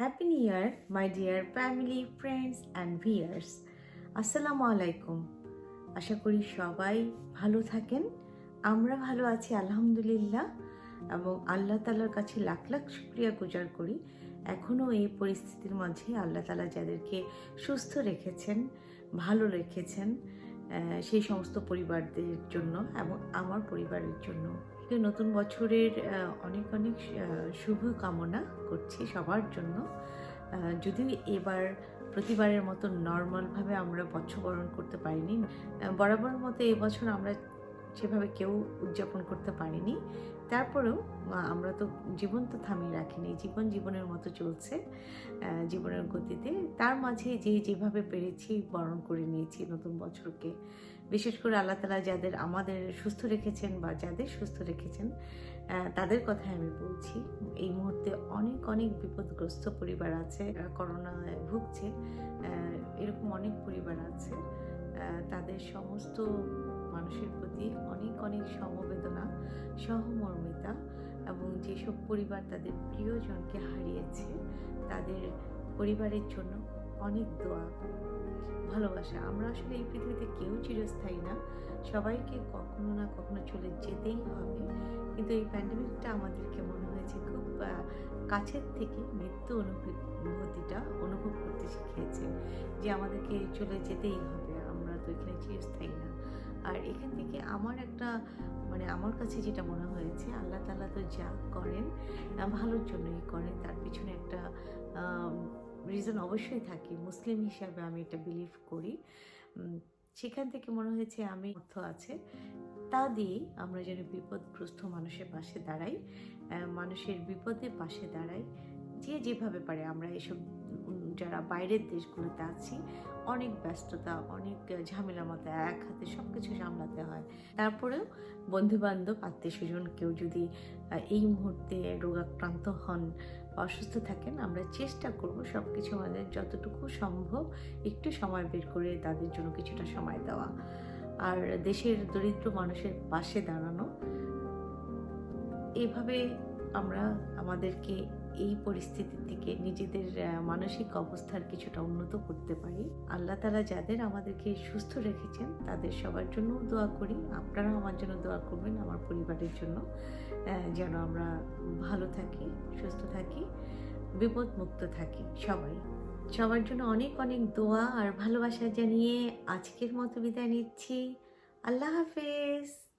Happy new year my dear family friends and viewers আসসালামু আলাইকুম আশা করি সবাই ভালো থাকেন। আমরা ভালো আছি, আলহামদুলিল্লাহ। এবং আল্লাহ তালার কাছে লাখ লাখ শুক্রিয়া গুজার করি। এখনও এই পরিস্থিতির মাঝে আল্লাহ তালা যাদেরকে সুস্থ রেখেছেন, ভালো রেখেছেন সেই সমস্ত পরিবারদের জন্য এবং আমার পরিবারের জন্য। নতুন বছরের অনেক অনেক শুভ কামনা করছি সবার জন্য। যদি যদিও এবার প্রতিবারের মতো নর্মালভাবে আমরা বর্ষবরণ করতে পারিনি বরাবর মতো এবছর আমরা সেভাবে কেউ উদযাপন করতে পারেনি। তারপরেও আমরা তো জীবন তো থামিয়ে রাখিনি জীবন জীবনের মতো চলছে জীবনের গতিতে। তার মাঝে যে যেভাবে পেরেছি বরণ করে নিয়েছি নতুন বছরকে। বিশেষ করে আল্লাহ তালা যাদের আমাদের সুস্থ রেখেছেন বা যাদের সুস্থ রেখেছেন তাদের কথাই আমি বলছি। এই মুহূর্তে অনেক অনেক বিপদগ্রস্ত পরিবার আছে আহ, করোনায় ভুগছে এরকম অনেক পরিবার আছে তাদের সমস্ত মানুষের প্রতি অনেক অনেক সমবেদনা, সহমর্মিতা এবং যেসব পরিবার তাদের প্রিয়জনকে হারিয়েছে, তাদের পরিবারের জন্য অনেক দোয়া, ভালোবাসা। আমরা আসলে এই পৃথিবীতে কেউ চিরস্থায়ী না। সবাইকে কখনো না কখনো চলে যেতেই হবে। কিন্তু এই প্যান্ডেমিকটা আমাদেরকে মনে হয়েছে খুব কাছের থেকে মৃত্যু অনুভূতিটা অনুভব করতে শিখিয়েছে যে আমাদেরকে চলে যেতেই হবে। আমরা তো এখানে চিরস্থায়ী না। আর এখান থেকে আমার একটা মানে আমার কাছে যেটা মনে হয়েছে, আল্লাহ তালা তো যা করেন ভালোর জন্যই করেন। তার পিছনে একটা রিজন অবশ্যই থাকে। মুসলিম হিসাবে আমি এটা বিলিভ করি। সেখান থেকে মনে হয়েছে আমি অর্থ আছে। তা দিয়ে আমরা যেন বিপদগ্রস্ত মানুষের পাশে দাঁড়াই মানুষের বিপদের পাশে দাঁড়াই। যে যেভাবে পারে আমরা এসব যারা বাইরের দেশগুলোতে আছি, অনেক ব্যস্ততা, অনেক ঝামেলা মতো এক হাতে সব কিছু সামলাতে হয়। তারপরেও বন্ধু বান্ধব আত্মীয় স্বজন কেউ যদি এই মুহূর্তে রোগাক্রান্ত হন অসুস্থ থাকেন, আমরা চেষ্টা করব সব কিছু আমাদের যতটুকু সম্ভব একটু সময় বের করে তাদের জন্য কিছুটা সময় দেওয়া। আর দেশের দরিদ্র মানুষের পাশে দাঁড়ানো, এভাবে আমরা আমাদেরকে এই পরিস্থিতি থেকে নিজেদের মানসিক অবস্থার কিছুটা উন্নত করতে পারি। আল্লাহ তালা যাদের আমাদেরকে সুস্থ রেখেছেন, তাদের সবার জন্য দোয়া করি। আপনারাও আমার জন্য দোয়া করবেন আমার পরিবারের জন্য যেন আমরা ভালো থাকি, সুস্থ থাকি বিপদ মুক্ত থাকি সবাই। সবার জন্য অনেক অনেক দোয়া আর ভালোবাসা জানিয়ে আজকের মতো বিদায় নিচ্ছি। আল্লাহ হাফেজ।